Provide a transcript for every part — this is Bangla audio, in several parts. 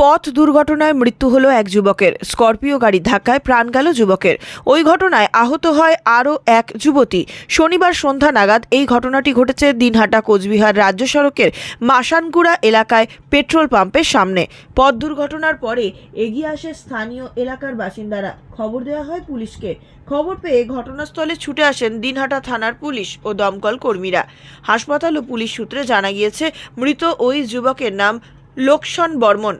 পথ দুর্ঘটনায় মৃত্যু হলো এক যুবকের। স্করপিও গাড়ির ধাক্কায় প্রাণ গেল যুবকের। ওই ঘটনায় আহত হয় আরও এক যুবতী। শনিবার সন্ধ্যা নাগাদ এই ঘটনাটি ঘটেছে দিনহাটা কোচবিহার রাজ্য সড়কের মাসানকুড়া এলাকায় পেট্রোল পাম্পের সামনে। পথ দুর্ঘটনার পরে এগিয়ে আসে স্থানীয় এলাকার বাসিন্দারা। খবর দেওয়া হয় পুলিশকে। খবর পেয়ে ঘটনাস্থলে ছুটে আসেন দিনহাটা থানার পুলিশ ও দমকল কর্মীরা। হাসপাতাল ও পুলিশ সূত্রে জানা গিয়েছে, মৃত ওই যুবকের নাম লোকসন বর্মন।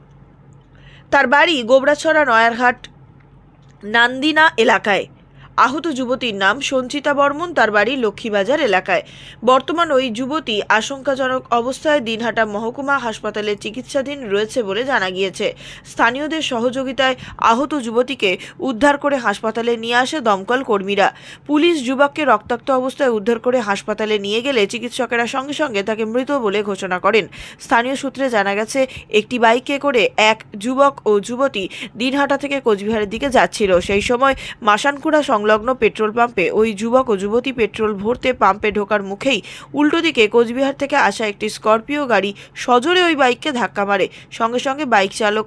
তার বাড়ি গোবরাছড়া নয়ারহাট নান্দিনা এলাকায়। আহত যুবতীর নাম সঞ্চিতা বর্মন, তার বাড়ি লক্ষ্মীবাজার এলাকায়। বর্তমান ওই যুবতী আশঙ্কাজনক অবস্থায় দিনহাটা মহকুমা হাসপাতালে চিকিৎসাধীন রয়েছে বলে জানা গিয়েছে। স্থানীয়দের সহযোগিতায় আহত যুবতীকে উদ্ধার করে হাসপাতালে নিয়ে আসে দমকল কর্মীরা। পুলিশ যুবককে রক্তাক্ত অবস্থায় উদ্ধার করে হাসপাতালে নিয়ে গেলে চিকিৎসকেরা সঙ্গে সঙ্গে তাকে মৃত বলে ঘোষণা করেন। স্থানীয় সূত্রে জানা গেছে, একটি বাইকে করে এক যুবক ও যুবতী দিনহাটা থেকে কোচবিহারের দিকে যাচ্ছিল। সেই সময় মাসানকুড়া সংলগ্ন পেট্রোল পাম্পে ওই যুবক ও যুবতী পেট্রোল ভরতে পাম্পে ঢোকার মুখেই উল্টো দিকে কোচবিহার থেকে আসা একটি স্করপিও গাড়ি সজোরে ওই বাইককে ধাক্কা মারে। সঙ্গে সঙ্গে বাইক চালক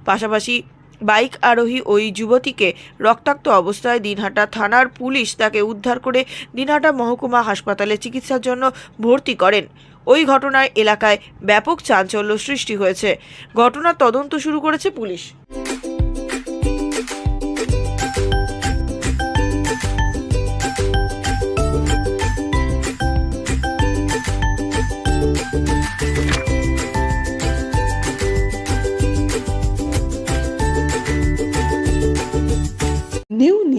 পাশাপাশি বাইক আরোহী ওই যুবতীকে রক্তাক্ত অবস্থায় দিনহাটা থানার পুলিশ তাকে উদ্ধার করে দিনহাটা মহকুমা হাসপাতালে চিকিৎসার জন্য ভর্তি করেন। ওই ঘটনায় এলাকায় ব্যাপক চাঞ্চল্য সৃষ্টি হয়েছে। ঘটনার তদন্ত শুরু করেছে পুলিশ।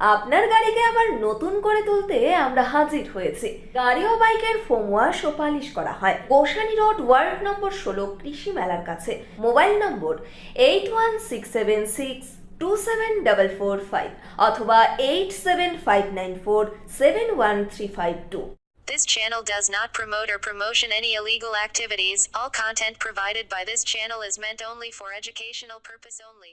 আপনার গাড়িকে আবার নতুন করে তুলতে আমরা হাজির হয়েছি গাড়ি ও বাইকের ফোম ওয়াশ ও পালিশ করা হয় গোসানি রোড, ওয়ার্ড নম্বর ষোলো, কৃষি মেলার কাছে mobile number eight one six seven six two seven double four five অথবা eight seven five nine four seven one three five two This channel does not promote or promotion any illegal activities. All content provided by this channel is meant only for educational purpose only.